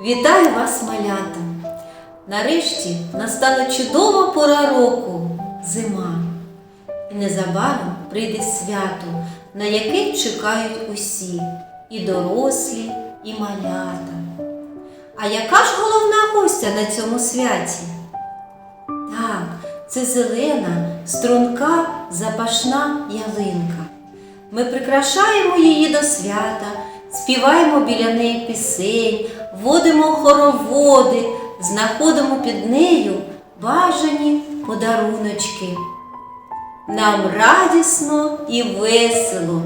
Вітаю вас, малята! Нарешті настала чудова пора року зима. І незабаром прийде свято, на яке чекають усі і дорослі, і малята. А яка ж головна гостя на цьому святі? Так, це зелена, струнка, запашна ялинка. Ми прикрашаємо її до свята, співаємо біля неї пісень, водимо хороводи, знаходимо під нею бажані подаруночки. Нам радісно і весело,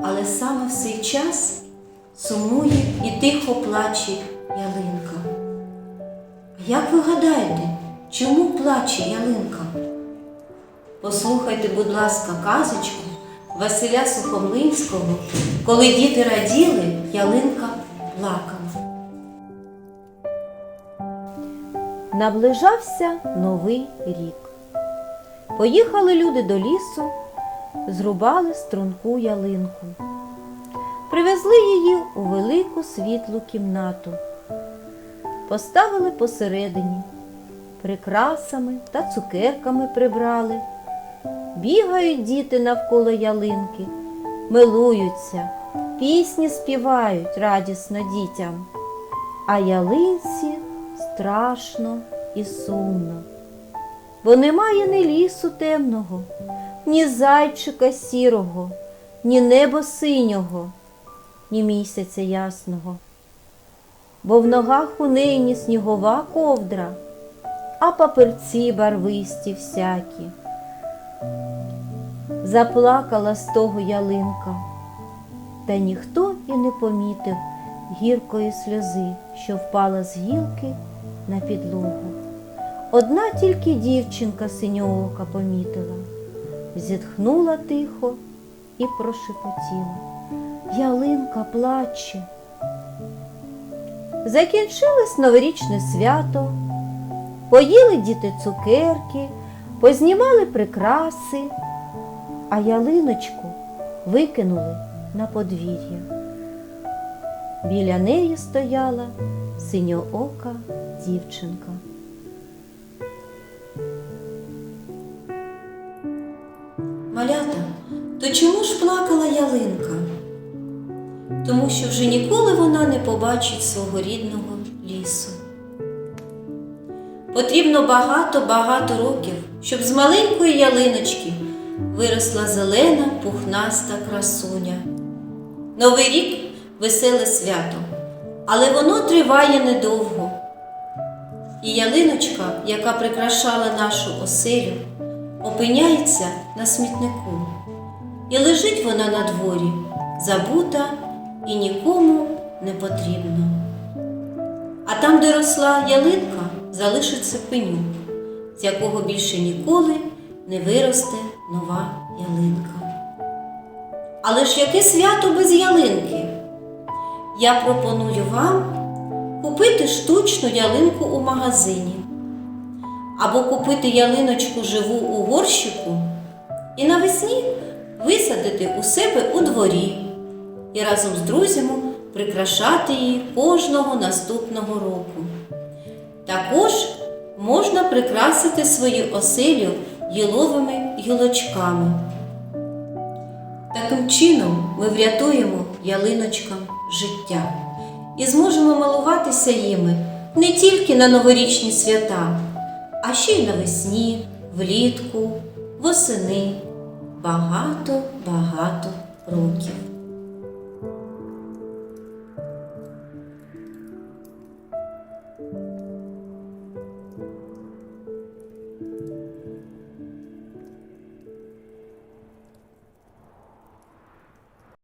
але саме в цей час сумує і тихо плаче ялинка. Як ви гадаєте, чому плаче ялинка? Послухайте, будь ласка, казочку Василя Сухомлинського, коли діти раділи, ялинка плакала. Наближався новий рік. Поїхали люди до лісу, зрубали струнку ялинку. Привезли її у велику світлу кімнату, поставили посередині, прикрасами та цукерками прибрали. Бігають діти навколо ялинки, милуються, пісні співають радісно дітям, а ялинці страшно і сумно, бо немає ні лісу темного, ні зайчика сірого, ні небо синього, ні місяця ясного, бо в ногах у неї ні снігова ковдра, а паперці барвисті всякі. Заплакала з того ялинка, та ніхто і не помітив гіркої сльози, що впала з гілки на підлогу. Одна тільки дівчинка синьоока помітила, зітхнула тихо і прошепотіла. Ялинка плаче. Закінчилось новорічне свято, поїли діти цукерки, познімали прикраси, а ялиночку викинули на подвір'я. Біля неї стояла синьоока дівчинка. Малята, то чому ж плакала ялинка? Тому що вже ніколи вона не побачить свого рідного лісу. Потрібно багато-багато років, щоб з маленької ялиночки виросла зелена пухнаста красуня. Новий рік веселе свято, але воно триває недовго. І ялиночка, яка прикрашала нашу оселю, опиняється на смітнику. І лежить вона на дворі, забута і нікому не потрібна. А там, де росла ялинка, залишиться пенюк, з якого більше ніколи не виросте нова ялинка. Але ж яке свято без ялинки? Я пропоную вам купити штучну ялинку у магазині або купити ялиночку живу у горщику і навесні висадити у себе у дворі і разом з друзями прикрашати її кожного наступного року. Також можна прикрасити свою оселю яловими гілочками. Таким чином ми врятуємо ялиночкам життя і зможемо милуватися їми не тільки на новорічні свята, а ще й навесні, влітку, восени багато-багато років.